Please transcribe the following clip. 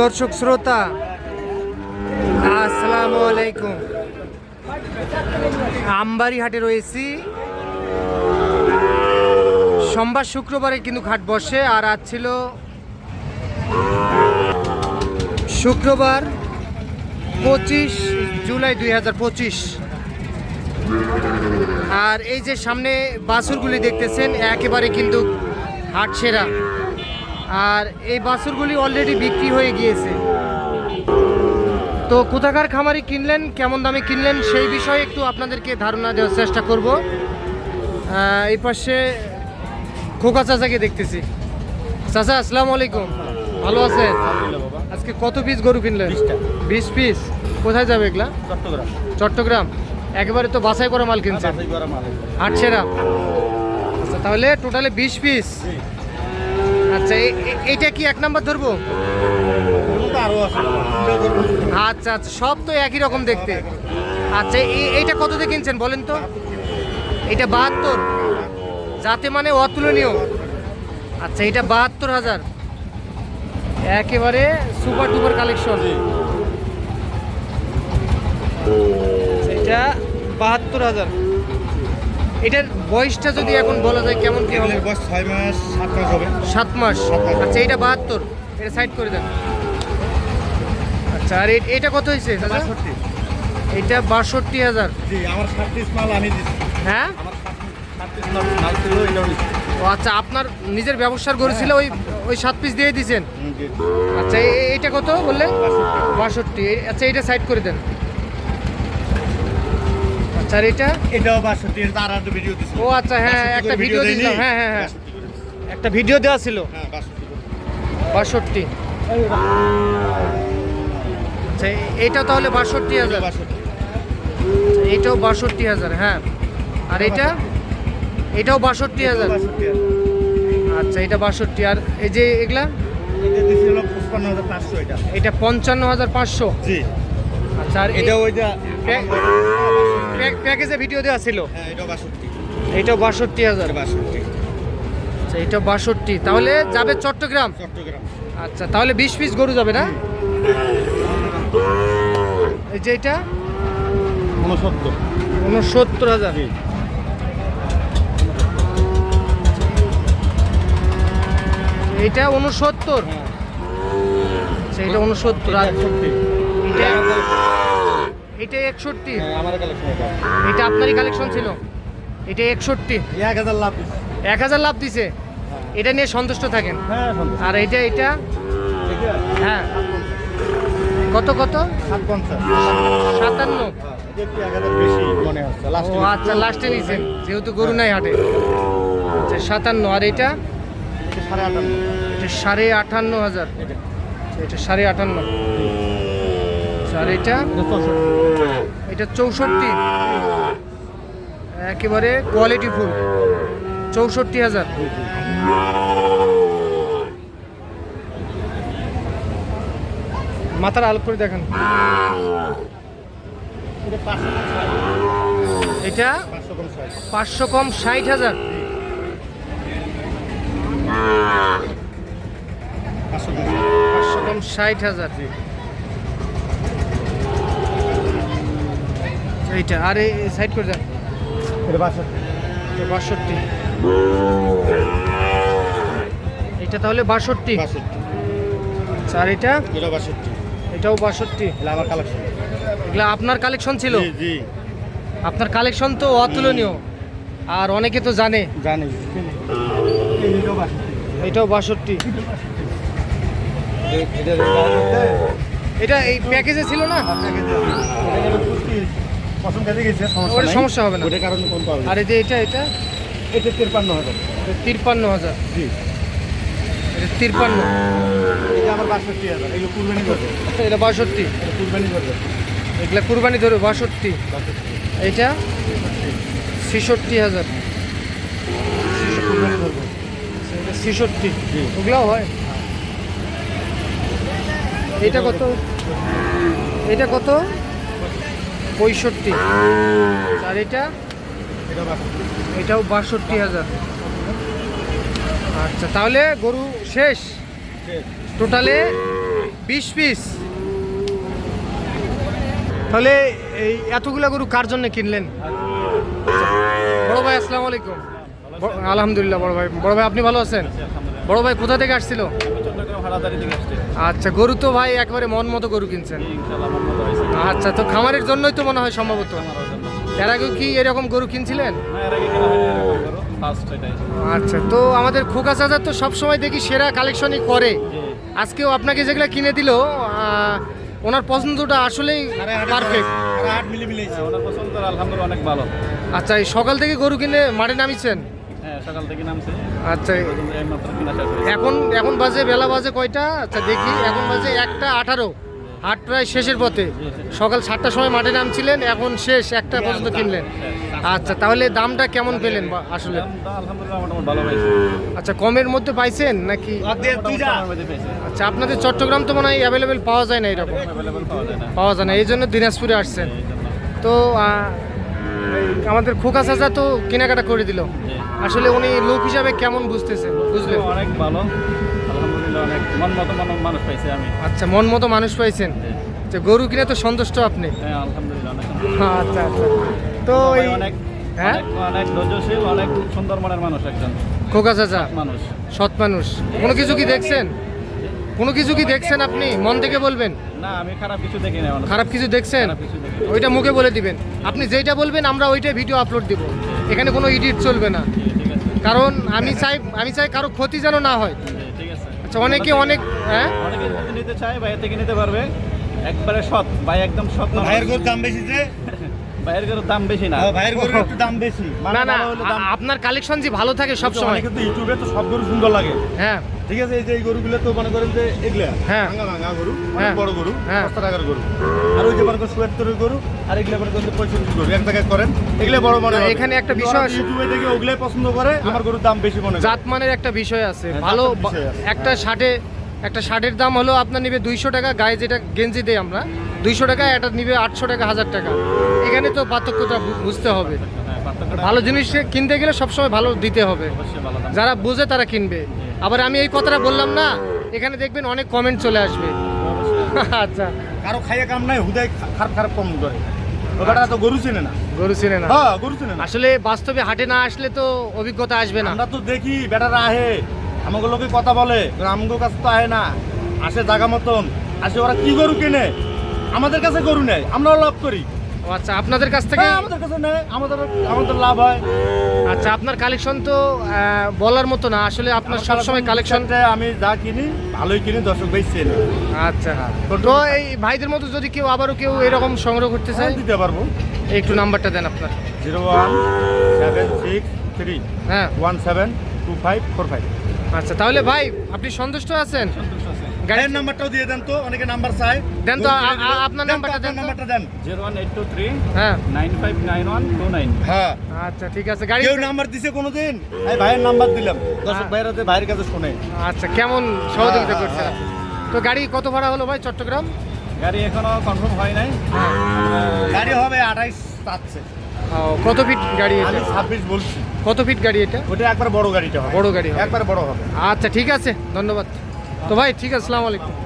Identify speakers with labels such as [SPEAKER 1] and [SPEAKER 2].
[SPEAKER 1] দর্শক শ্রোতা, আসসালামু আলাইকুম। আমবাড়ি হাটে রয়েছি। সোমবার শুক্রবারে কিন্তু ঘাট বসে, আর আজ ছিল শুক্রবার পঁচিশ জুলাই দুই হাজার পঁচিশ। আর এই যে সামনে বাছুরগুলি দেখতেছেন, একেবারে কিন্তু হাট সেরা। আর এই বাছুরগুলি অলরেডি বিক্রি হয়ে গিয়েছে। তো কোথাকার খামারি কিনলেন কেমন দামে কিনলেন সেই বিষয়ে একটু আপনাদেরকে ধারণা দেওয়ার চেষ্টা করব। এই পাশে খোকা চাচাকে দেখতেছি। চাচা আসসালামু আলাইকুম। ভালো আছেন? আজকে কত পিস গরু কিনলেন? বিশ পিস কোথায় যাবে এগুলা?
[SPEAKER 2] চট্টগ্রাম।
[SPEAKER 1] চট্টগ্রাম। একেবারে তো বাছাই করা মাল কিনছেন। সেরা আচ্ছা তাহলে টোটালে বিশ পিস আচ্ছা এ- এ- এইটা কি এক নাম্বার ধরবো? আচ্ছা আচ্ছা সব তো একই রকম দেখতে। আচ্ছা এইটা কত দিয়ে কিনছেন বলেন তো? এটা বাহাত্তর। যাতে মানে অতুলনীয়। আচ্ছা এটা বাহাত্তর হাজার। একেবারে সুপার ডুপার কালেকশন এটা বাহাত্তর হাজার। এটার বয়সটা যদি এখন বলা যায় কেমন কি হবে?
[SPEAKER 2] বয়স ছয় মাস সাত মাস হবে।
[SPEAKER 1] সাত মাস? আচ্ছা এটা বাহাত্তর। এটা সাইড করে দেন। আচ্ছা আর এটা কত হয়েছে?
[SPEAKER 2] বাষট্টি।
[SPEAKER 1] এটা বাষট্টি হাজার।
[SPEAKER 2] জি আমার সাত মাল আমি
[SPEAKER 1] হ্যাঁ? ও আচ্ছা আপনার নিজের ব্যবসার গরু ছিল ওই ওই সাত পিস দিয়ে দিয়েছেন আচ্ছা এটা কত বললেন?
[SPEAKER 2] বাষট্টি।
[SPEAKER 1] বাষট্টি। আচ্ছা এটা সাইড করে দেন। আচ্ছা আর এটা?
[SPEAKER 2] এটাও বাষট্টি এটা আর একটা ভিডিও দিচ্ছি
[SPEAKER 1] ও আচ্ছা হ্যাঁ একটা ভিডিও
[SPEAKER 2] দেয়নি?
[SPEAKER 1] হ্যাঁ হ্যাঁ হ্যাঁ। একটা ভিডিও দেওয়া ছিল?
[SPEAKER 2] হ্যাঁ বাষট্টি।
[SPEAKER 1] আচ্ছা এটা তাহলে বাষট্টি হাজার।
[SPEAKER 2] বাষট্টি।
[SPEAKER 1] এটাও বাষট্টি হাজার হ্যাঁ। আর এটা? এটাও বাষট্টি হাজার। আচ্ছা এটা বাষট্টি। আর এই যে এগুলা?
[SPEAKER 2] পাঁচশো এটা।
[SPEAKER 1] এটা পঞ্চান্ন হাজার পাঁচশো।
[SPEAKER 2] জি।
[SPEAKER 1] আচ্ছা আর
[SPEAKER 2] এটা
[SPEAKER 1] প্যা- প্যা- প্যাকেজে ভিডিও দেওয়া ছিল?
[SPEAKER 2] হ্যাঁ এটা বাষট্টি।
[SPEAKER 1] হাজার।
[SPEAKER 2] বাষট্টি।
[SPEAKER 1] আচ্ছা এটা বাষট্টি। তাহলে যাবে চট্টগ্রাম?
[SPEAKER 2] চট্টগ্রাম।
[SPEAKER 1] আচ্ছা তাহলে বিশ পিস গরু যাবে না? এই যে এটা?
[SPEAKER 2] উনসত্তর।
[SPEAKER 1] উনসত্তর হাজার। এটা উনসত্তর?
[SPEAKER 2] হ্যাঁ।
[SPEAKER 1] আচ্ছা উনসত্তর। এটা এটা একষট্টি।
[SPEAKER 2] হ্যাঁ আমার কালেকশন এটা।
[SPEAKER 1] আপনারই কালেকশন ছিল? এটা একষট্টি।
[SPEAKER 2] এক হাজার লাভ
[SPEAKER 1] এক হাজার লাভ দিছে? এটা নিয়ে সন্তুষ্ট থাকেন?
[SPEAKER 2] হ্যাঁ
[SPEAKER 1] আর এটা এটা? হ্যাঁ। কত কত? সাতান্ন।
[SPEAKER 2] হ্যাঁ,
[SPEAKER 1] ও আচ্ছা লাস্টে নিয়েছেন। যেহেতু গরু নাই হাটে। আচ্ছা সাতান্ন। আর এটা?
[SPEAKER 2] সাড়ে আটান্ন।
[SPEAKER 1] এটা সাড়ে আটান্ন হাজার।
[SPEAKER 2] এটা।
[SPEAKER 1] সাড়ে আটান্ন। আর এটা?
[SPEAKER 2] এটা চৌষট্টি।
[SPEAKER 1] একেবারে কোয়ালিটি ফুল। চৌষট্টি হাজার। মাথার আলোক করে দেখেন।
[SPEAKER 2] এটা পাঁচশো কম
[SPEAKER 1] ষাট হাজার।
[SPEAKER 2] পাঁচশো কম
[SPEAKER 1] ষাট হাজার। এইটা আর এই সাইড করে
[SPEAKER 2] এটা বাষট্টি।
[SPEAKER 1] এটা তাহলে বাষট্টি। আচ্ছা, আর এটা?
[SPEAKER 2] এটা বাষট্টি।
[SPEAKER 1] এটাও বাষট্টি।
[SPEAKER 2] আমার কালেকশন
[SPEAKER 1] এগুলা আপনার কালেকশন ছিল?
[SPEAKER 2] জি জি।
[SPEAKER 1] আপনার কালেকশন তো অতুলনীয়। আর অনেকে তো জানে।
[SPEAKER 2] জানে। এটাও বাষট্টি। এটা
[SPEAKER 1] এটা এই প্যাকেজে ছিল না?
[SPEAKER 2] পছন্দ কাজে গেছে
[SPEAKER 1] ওটা সমস্যা হবে না।
[SPEAKER 2] ওটার কারণে কম পাবে
[SPEAKER 1] আর এই যে এটা এটা?
[SPEAKER 2] এটা তিরপান্ন হাজার।
[SPEAKER 1] তিরপান্ন হাজার।
[SPEAKER 2] জি।
[SPEAKER 1] এটা তিরপান্ন।
[SPEAKER 2] এটা আমার বাষট্টি হাজার এগুলো কুরবানি করবে?
[SPEAKER 1] এটা বাষট্টি।
[SPEAKER 2] এটা কুরবানি করবে?
[SPEAKER 1] এগুলা কুরবানি ধরবে বাষট্টি। এইটা? ছেষট্টি হাজার।
[SPEAKER 2] এটা
[SPEAKER 1] এটা ছেষট্টি। ওগুলাও হয়। এটা কত? এটা কত? পঁয়ষট্টি। আর এটা?
[SPEAKER 2] এটা
[SPEAKER 1] এটাও বাষট্টি হাজার। আচ্ছা তাহলে গরু শেষ। টোটালে বিশ পিস তাহলে এই এতগুলা গরু কার জন্য কিনলেন? বড় ভাই, আসসালামু আলাইকুম। আলহামদুলিল্লাহ, বড় ভাই। বড় ভাই, আপনি ভালো আছেন? বড় ভাই, কোথা থেকে আসছিল?
[SPEAKER 3] চট্টগ্রাম থেকে আসছে।
[SPEAKER 1] আচ্ছা গরু তো ভাই একবারে মন মতো গরু কিনছেন। আচ্ছা তো খামারের জন্যই তো মনে হয় সম্ভবত। এর আগে কি এরকম গরু কিনছিলেন?
[SPEAKER 3] এটাই।
[SPEAKER 1] আচ্ছা তো আমাদের খোকা চাচা তো সবসময় দেখি সেরা কালেকশনই করে। আজকেও আপনাকে যেগুলো কিনে দিল ওনার পছন্দটা আসলেই পারফেক্ট
[SPEAKER 3] হ্যাঁ, ওনার পছন্দ আলহামদুলিল্লাহ অনেক ভালো।
[SPEAKER 1] আচ্ছা এই সকাল থেকে গরু কিনে মাঠে নামিয়েছেন
[SPEAKER 3] হ্যাঁ সকাল থেকে নামছে।
[SPEAKER 1] আচ্ছা। এখন এখন বাজে বেলা বাজে কয়টা? আচ্ছা দেখি এখন বাজে একটা আঠারো। হাট প্রায় শেষের পথে। সকাল সাতটার সময় মাঠে নামছিলেন এখন শেষ একটা পর্যন্ত কিনলেন। আচ্ছা তাহলে দামটা কেমন পেলেন বা- আসলে?
[SPEAKER 3] দামটা আলহামদুলিল্লাহ মোটামুটি ভালো পাইছে।
[SPEAKER 1] আচ্ছা কমের মধ্যে পাইছেন নাকি? আচ্ছা আপনাদের চট্টগ্রাম তো মনে হয় অ্যাভেলেবেল পাওয়া যায় না এরকম।
[SPEAKER 3] পাওয়া যায় না।
[SPEAKER 1] পাওয়া যায় না এই জন্য দিনাজপুরে আসছেন। তো আমাদের খোকা চাচা তো কেনাকাটা করে দিল। আসলে উনি লোক হিসাবে কেমন বুঝতেছেন বুঝলেন?
[SPEAKER 3] অনেক ভালো। আলহামদুলিল্লাহ অনেক মন মতো মানুষ পাইছে আমি।
[SPEAKER 1] আচ্ছা মন মতো মানুষ পাইছেন। যে গরু কিনে তো সন্তুষ্ট আপনি।
[SPEAKER 3] হ্যাঁ আলহামদুলিল্লাহ
[SPEAKER 1] আচ্ছা আচ্ছা। তো এই
[SPEAKER 3] অনেক
[SPEAKER 1] হ্যাঁ?
[SPEAKER 3] অনেক অনেক ধৈর্যশীল অনেক সুন্দর মনের মানুষ একজন।
[SPEAKER 1] খোকা চাচা?
[SPEAKER 3] মানুষ।
[SPEAKER 1] সৎ মানুষ। কোনো কিছু কি দেখছেন? কোনো কিছু কি দেখছেন আপনি? মন থেকে বলবেন।
[SPEAKER 3] না আমি খারাপ কিছু দেখি না
[SPEAKER 1] খারাপ কিছু দেখছেন। ওইটা মুখে বলে দিবেন। আপনি যেটা বলবেন আমরা ওইটাই ভিডিও আপলোড দিব। এখানে কোনো এডিট চলবে না।
[SPEAKER 3] ঠিক
[SPEAKER 1] কারণ আমি চাই আমি চাই কারও ক্ষতি যেন না হয়।
[SPEAKER 3] ঠিক
[SPEAKER 1] আচ্ছা অনেকে অনেক হ্যাঁ?
[SPEAKER 3] অনেকে নিতে চায় বাইরে থেকে নিতে পারবে। একবারে সৎ ভাই একদম সৎ
[SPEAKER 2] ভাইয়ের গোর দাম বেশি যে?
[SPEAKER 3] ভাইয়ের গরুর দাম বেশি না।
[SPEAKER 2] ভাইয়ের গরুর একটু দাম বেশি। মানে
[SPEAKER 1] না না আপনার কালেকশন যে ভালো থাকে সব সময়
[SPEAKER 2] অনেকে তো ইউটিউবে তো সব গরু সুন্দর লাগে।
[SPEAKER 1] হ্যাঁ।
[SPEAKER 2] ঠিক আছে এই যে এই গরুগুলো তো মনে করেন যে এগুলা।
[SPEAKER 1] হ্যাঁ।
[SPEAKER 2] ভাঙা ভাঙা গরু
[SPEAKER 1] হ্যাঁ।
[SPEAKER 2] অনেক বড় গরু
[SPEAKER 1] হ্যাঁ।
[SPEAKER 2] সস্তা টাকার গরু। আর ওই যে মনে করেন সুয়াত্তরের গরু আর এগুলো মনে করেন পঁয়ষট্টি গরু এক জায়গায় করেন। এগুলো বড় মনে
[SPEAKER 1] এখানে একটা বিষয় আছে।
[SPEAKER 2] ইউটিউবে দেখে ওগুলাই পছন্দ করে আমার গরুর দাম বেশি মনে
[SPEAKER 1] জাতমানের একটা বিষয় আছে।
[SPEAKER 2] হ্যাঁ,
[SPEAKER 1] ভালো। একটা শার্টে একটা শার্টের দাম হলো আপনার নিবে দুইশো টাকা। গায়ে যেটা গেঞ্জি দেই আমরা দুইশো টাকা এটা নিবে আটশো টাকা হাজার টাকা। এখানে তো পার্থক্যটা বুঝতে হবে।
[SPEAKER 3] হ্যাঁ,
[SPEAKER 1] ভালো জিনিস কিনতে গেলে সবসময় ভালো দিতে হবে। যারা বুঝে তারা কিনবে। আবার আমি এই কথাটা বললাম না এখানে দেখবেন অনেক কমেন্ট চলে আসবে। আচ্ছা।
[SPEAKER 2] কারও খাইয়ে কাম নাই হুদায় খারাপ খারাপ কম করে। ও তো গরু চেনে না।
[SPEAKER 1] গরু চিনে না।
[SPEAKER 2] হ্যাঁ গরু চেনে না।
[SPEAKER 1] আসলে বাস্তবে হাটে না আসলে তো অভিজ্ঞতা আসবে না।
[SPEAKER 2] আমরা তো দেখি বেটারা আহে আমাকে লোকে কথা বলে আমগো কাছে তো আহে না। আসে জাগা মতন। আসে ওরা কি গরু কিনে? আমাদের কাছে গরু নেয় আমরাও লাভ করি।
[SPEAKER 1] আচ্ছা আপনাদের কাছ থেকে
[SPEAKER 2] হ্যাঁ, আমাদের কাছে নেয় আমাদের আমাদের লাভ হয়।
[SPEAKER 1] আচ্ছা আপনার কালেকশন তো বলার মতো না। আসলে আপনার সবসময় কালেকশন
[SPEAKER 2] আমি যা কিনি ভালোই কিনি দর্শক ভাই চেনে।
[SPEAKER 1] আচ্ছা। তো এই ভাইদের মতো যদি কেউ আবারও কেউ এরকম সংগ্রহ করতে চায়
[SPEAKER 2] দিতে পারব।
[SPEAKER 1] একটু নাম্বারটা দেন আপনার।
[SPEAKER 2] Zero one seven six three
[SPEAKER 1] হ্যাঁ।
[SPEAKER 2] One seven two five four five.
[SPEAKER 1] আচ্ছা তাহলে ভাই আপনি সন্তুষ্ট আছেন?
[SPEAKER 2] গাড়ির নাম্বারটাও দিয়ে দেন তো অনেকে নাম্বার চাই
[SPEAKER 1] দেন তো, আপনার নাম্বারটা দেন।
[SPEAKER 2] নাম্বারটা দেন।
[SPEAKER 3] Zero one eight two three
[SPEAKER 1] হ্যাঁ।
[SPEAKER 3] Nine five nine one two nine.
[SPEAKER 2] হ্যাঁ।
[SPEAKER 1] আচ্ছা ঠিক আছে গাড়ি
[SPEAKER 2] কেউ নাম্বার দিছে কোনোদিন? এই ভাইয়ের নাম্বার দিলাম। দর্শক
[SPEAKER 1] হ্যাঁ।
[SPEAKER 2] যে ভাইয়ের কাছে শুনে।
[SPEAKER 1] আচ্ছা কেমন সহযোগিতা
[SPEAKER 2] হ্যাঁ,
[SPEAKER 1] করছেন
[SPEAKER 2] হ্যাঁ,
[SPEAKER 1] তো গাড়ি কত ভাড়া হলো ভাই চট্টগ্রাম?
[SPEAKER 3] গাড়ি এখনও কনফার্ম হয় নাই।
[SPEAKER 1] হ্যাঁ।
[SPEAKER 2] গাড়ি হবে আঠাইশ চাচ্ছে।
[SPEAKER 1] ও, কত ফিট গাড়ি এটা?
[SPEAKER 2] আমি ছাব্বিশ বলছি।
[SPEAKER 1] কত ফিট গাড়ি এটা?
[SPEAKER 2] ওটা একবার বড় গাড়িটা হবে।
[SPEAKER 1] বড় গাড়ি হবে।
[SPEAKER 2] একবার বড় হবে।
[SPEAKER 1] আচ্ছা ঠিক আছে ধন্যবাদ। তো ভাই ঠিক আছে আসসালামু আলাইকুম।